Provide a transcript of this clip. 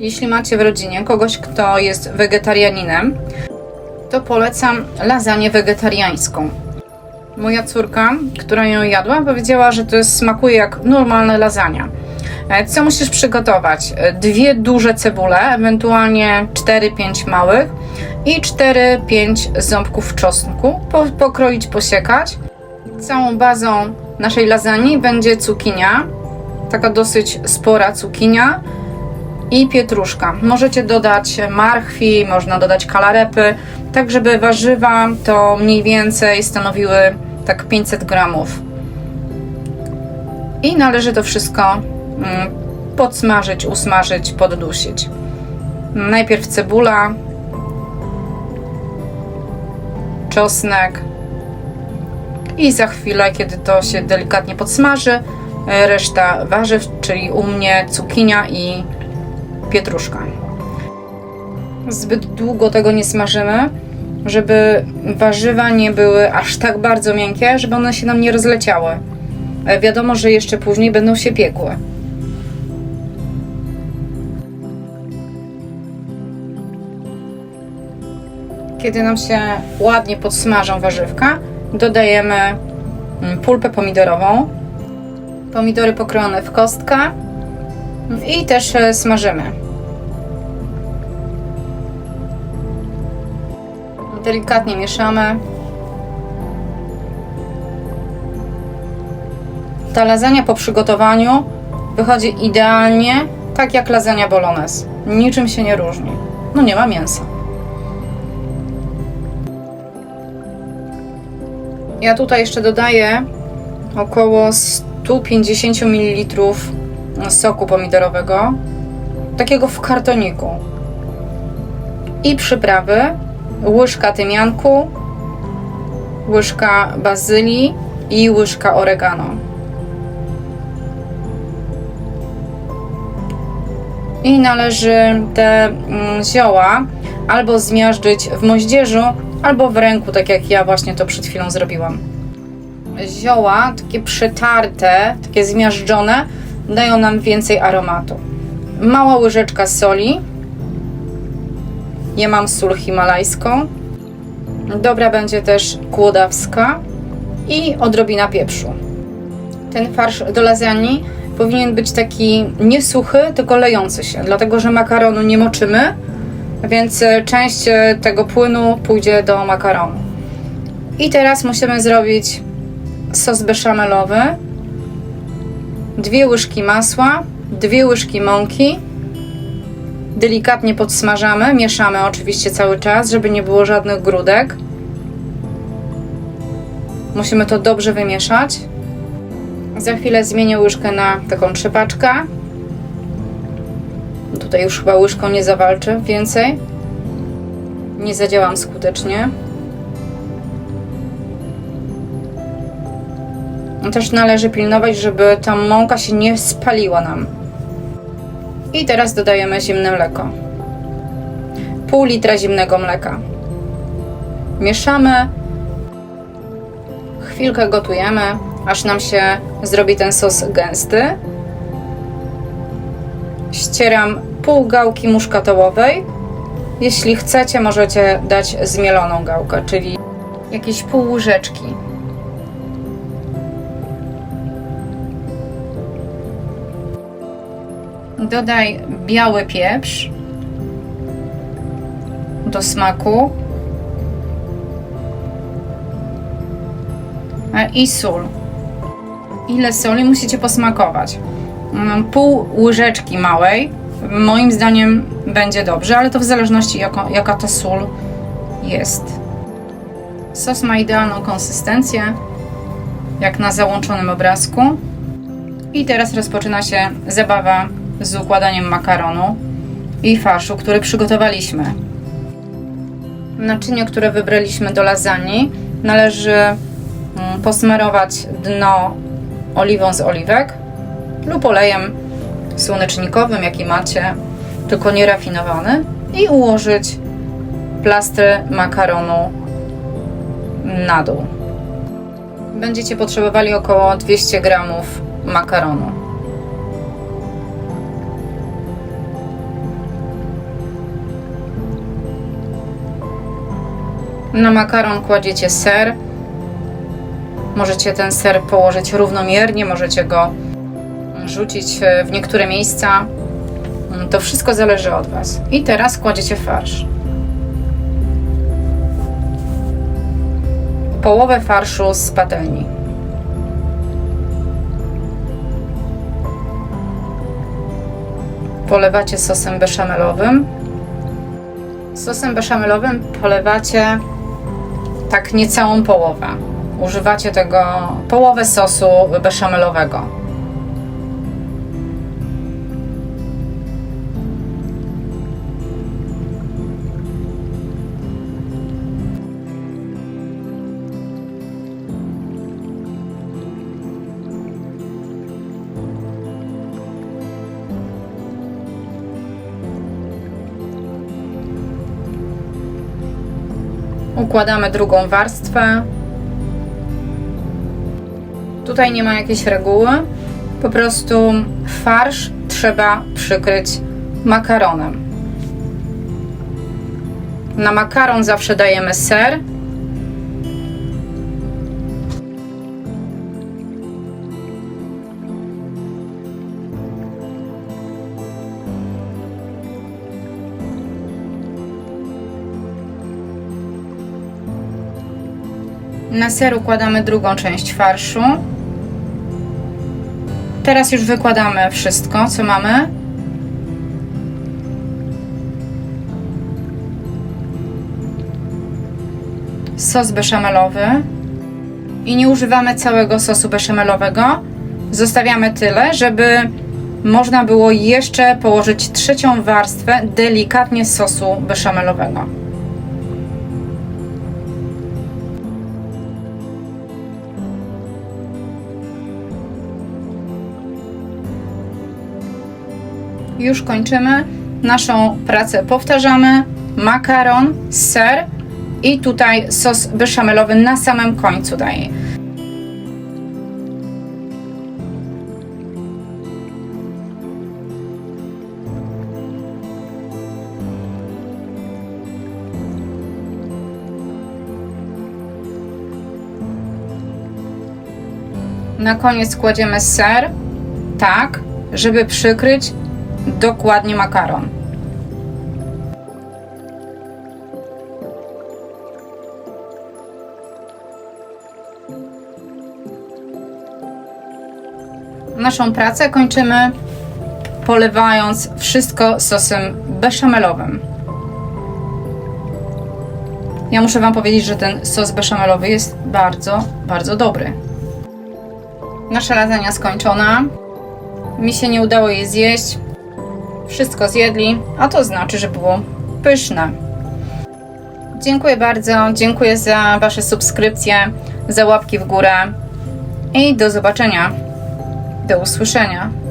Jeśli macie w rodzinie kogoś, kto jest wegetarianinem, to polecam lasagne wegetariańską. Moja córka, która ją jadła, powiedziała, że to jest, smakuje jak normalna lasagna. E, Co musisz przygotować? E, Dwie duże cebule, ewentualnie 4-5 małych i 4-5 ząbków czosnku. Po, pokroić, posiekać. Całą bazą naszej lasagne będzie cukinia, taka dosyć spora cukinia i pietruszka. Możecie dodać marchwi, można dodać kalarepy, tak żeby warzywa to mniej więcej stanowiły tak 500 gramów. I należy to wszystko mm, podsmażyć, usmażyć, poddusić. Najpierw cebula, czosnek i za chwilę, kiedy to się delikatnie podsmaży, reszta warzyw, czyli u mnie cukinia i pietruszka. Zbyt długo tego nie smażymy, żeby warzywa nie były aż tak bardzo miękkie, żeby one się nam nie rozleciały. E, Wiadomo, że jeszcze później będą się piekły. Kiedy nam się ładnie podsmażą warzywka, dodajemy mm, pulpę pomidorową, pomidory pokrojone w kostkę i też e, smażymy. Delikatnie mieszamy. Ta lasagna po przygotowaniu wychodzi idealnie, tak jak lasagna bolognese. Niczym się nie różni. No nie ma mięsa. Ja tutaj jeszcze dodaję około 150 ml soku pomidorowego, takiego w kartoniku. I przyprawy, łyżka tymianku, łyżka bazylii i łyżka oregano. I należy te mm, zioła albo zmiażdżyć w moździerzu, albo w ręku, tak jak ja właśnie to przed chwilą zrobiłam. Zioła, takie przetarte, takie zmiażdżone, dają nam więcej aromatu. Mała łyżeczka soli. Ja mam sól himalajską. Dobra będzie też kłodawska i odrobina pieprzu. Ten farsz do lasagne powinien być taki nie suchy, tylko lejący się, dlatego że makaronu nie moczymy, więc e, część e, tego płynu pójdzie do makaronu. I teraz musimy zrobić sos beszamelowy, dwie łyżki masła, dwie łyżki mąki. Delikatnie podsmażamy, mieszamy oczywiście cały czas, żeby nie było żadnych grudek. Musimy to dobrze wymieszać. Za chwilę zmienię łyżkę na taką trzepaczkę. Tutaj już chyba łyżką nie zawalczę więcej. Nie zadziałam skutecznie. Też należy pilnować, żeby ta mąka się nie spaliła nam. I teraz dodajemy zimne mleko. Pół litra zimnego mleka. Mieszamy. Chwilkę gotujemy, aż nam się zrobi ten sos gęsty. Ścieram pół gałki muszkatołowej. Jeśli chcecie, możecie dać zmieloną gałkę, czyli jakieś pół łyżeczki. Dodaj biały pieprz do smaku i sól. Ile soli musicie posmakować? Mm, Pół łyżeczki małej, moim zdaniem będzie dobrze, ale to w zależności jaka, jaka to sól jest. Sos ma idealną konsystencję, jak na załączonym obrazku. I teraz rozpoczyna się zabawa z układaniem makaronu i farszu, który przygotowaliśmy. Naczynie, które wybraliśmy do lasagne, należy mm, posmarować dno oliwą z oliwek lub olejem słonecznikowym, jaki macie, tylko nierafinowany, i ułożyć plastry makaronu na dół. Będziecie potrzebowali około 200 gramów makaronu. Na makaron kładziecie ser. Możecie ten ser położyć równomiernie, możecie go rzucić w niektóre miejsca. To wszystko zależy od Was. I teraz kładziecie farsz. Połowę farszu z patelni. Polewacie sosem beszamelowym. Sosem beszamelowym polewacie tak niecałą połowę. Używacie tego połowę sosu beszamelowego. Układamy drugą warstwę. Tutaj nie ma jakiejś reguły. Po prostu farsz trzeba przykryć makaronem. Na makaron zawsze dajemy ser. Na ser układamy drugą część farszu. Teraz już wykładamy wszystko, co mamy. Sos beszamelowy. I nie używamy całego sosu beszamelowego. Zostawiamy tyle, żeby można było jeszcze położyć trzecią warstwę delikatnie sosu beszamelowego. Już kończymy naszą pracę. Powtarzamy makaron, ser i tutaj sos beszamelowy na samym końcu daję. Na koniec kładziemy ser, tak, żeby przykryć dokładnie makaron. Naszą pracę kończymy polewając wszystko sosem beszamelowym. Ja muszę Wam powiedzieć, że ten sos beszamelowy jest bardzo, bardzo dobry. Nasza lasagna skończona. Mi się nie udało jej zjeść. Wszystko zjedli, a to znaczy, że było pyszne. Dziękuję bardzo. Dziękuję za Wasze subskrypcje, za łapki w górę i do zobaczenia. Do usłyszenia.